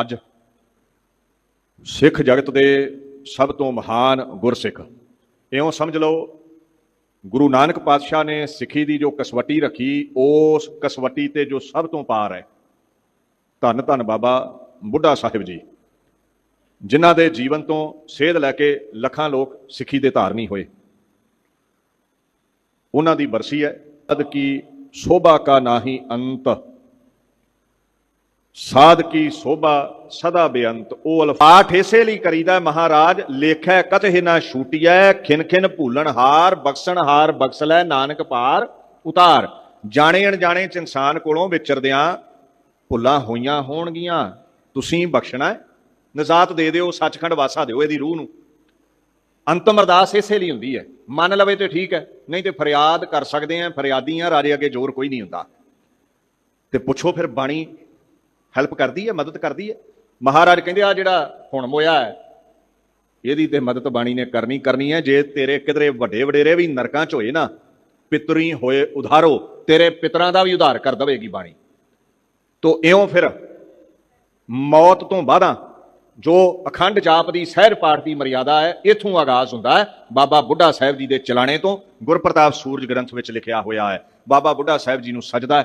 ਅੱਜ ਸਿੱਖ ਜਗਤ ਦੇ ਸਭ ਤੋਂ ਮਹਾਨ ਗੁਰਸਿੱਖ। ਇਉਂ ਸਮਝ ਲਓ, ਗੁਰੂ ਨਾਨਕ ਪਾਤਸ਼ਾਹ ਨੇ ਸਿੱਖੀ ਦੀ ਜੋ ਕਸਵੱਟੀ ਰੱਖੀ, ਉਸ ਕਸਵੱਟੀ ਤੇ ਜੋ ਸਭ ਤੋਂ ਪਾਰ ਹੈ, ਧੰਨ ਧੰਨ ਬਾਬਾ ਬੁੱਢਾ ਸਾਹਿਬ ਜੀ, ਜਿਨ੍ਹਾਂ ਦੇ ਜੀਵਨ ਤੋਂ ਸੇਧ ਲੈ ਕੇ ਲੱਖਾਂ ਲੋਕ ਸਿੱਖੀ ਦੇ ਧਾਰਨੀ ਹੋਏ। ਉਹਨਾਂ ਦੀ ਬਰਸੀ ਹੈ ਅਦ ਕੀ ਸੋਭਾ ਕਾ ਨਾਹੀ ਅੰਤ। ਸਾਧ ਕੀ ਸੋਭਾ ਸਦਾ ਬੇਅੰਤ। ਉਹ ਅਲਫਾਠ ਇਸੇ ਲਈ ਕਰੀਦਾ ਮਹਾਰਾਜ, ਲੇਖੈ ਕਤਹਿ ਨਾ ਛੂਟੀਐ, ਖਿਨ ਖਿਨ ਭੂਲਣ ਹਾਰ, ਬਖਸ਼ਣ ਹਾਰ, ਬਖਸ਼ ਲੈ ਨਾਨਕ ਪਾਰ, ਉਤਾਰ। ਜਾਣੇ ਅਣਜਾਣੇ ਚ ਇਨਸਾਨ ਕੋਲੋਂ ਵਿਚਰਦਿਆਂ ਭੁੱਲਾਂ ਹੋਈਆਂ ਹੋਣਗੀਆਂ। ਤੁਸੀਂ ਬਖਸ਼ਣਾ ਹੈ। ਨਜ਼ਾਤ ਦੇ ਦਿਓ, ਸੱਚਖੰਡ ਵਾਸਾ ਦਿਓ ਇਹਦੀ ਰੂਹ ਨੂੰ। ਅੰਤਮ ਅਰਦਾਸ ਇਸੇ ਲਈ ਹੁੰਦੀ ਹੈ। ਮੰਨ ਲਵੇ ਤੇ ਠੀਕ ਹੈ, ਨਹੀਂ ਤੇ ਫਰਿਆਦ ਕਰ ਸਕਦੇ ਆ ਫਰਿਆਦੀ ਆ ਰਾਜੇ ਅੱਗੇ ਜ਼ੋਰ ਕੋਈ ਨਹੀਂ ਹੁੰਦਾ। ਤੇ ਪੁੱਛੋ ਫਿਰ ਬਾਣੀ ਹੈਲਪ ਕਰਦੀ ਹੈ, ਮਦਦ ਕਰਦੀ ਹੈ। ਮਹਾਰਾਜ ਕਹਿੰਦੇ ਆ ਜਿਹੜਾ ਹੁਣ ਮੋਇਆ ਹੈ, ਇਹਦੀ ਤੇ ਮਦਦ ਬਾਣੀ ਨੇ ਕਰਨੀ ਕਰਨੀ ਹੈ। ਜੇ ਤੇਰੇ ਕਿਧਰੇ ਵੱਡੇ ਵਡੇਰੇ ਵੀ ਨਰਕਾਂ ਚ ਹੋਏ ਨਾ, ਪਿਤਰੀ ਹੋਏ ਉਧਾਰੋ, ਤੇਰੇ ਪਿਤਰਾਂ ਦਾ ਵੀ ਉਧਾਰ ਕਰ ਦਵੇਗੀ ਬਾਣੀ। ਤੋ ਇਉਂ ਫਿਰ ਮੌਤ ਤੋਂ ਬਾਅਦਾਂ ਜੋ ਅਖੰਡ ਜਾਪ ਦੀ ਸਹਿਰ ਪਾਠ ਦੀ ਮਰਿਆਦਾ ਹੈ, ਇਥੋਂ ਆਗਾਜ਼ ਹੁੰਦਾ ਹੈ। ਬਾਬਾ ਬੁੱਢਾ ਸਾਹਿਬ ਜੀ ਦੇ ਚਲਾਣੇ ਤੋਂ ਗੁਰਪ੍ਰਤਾਪ ਸੂਰਜ ਗ੍ਰੰਥ ਵਿੱਚ ਲਿਖਿਆ ਹੋਇਆ ਹੈ। ਬਾਬਾ ਬੁੱਢਾ ਸਾਹਿਬ ਜੀ ਨੂੰ ਸਜਦਾ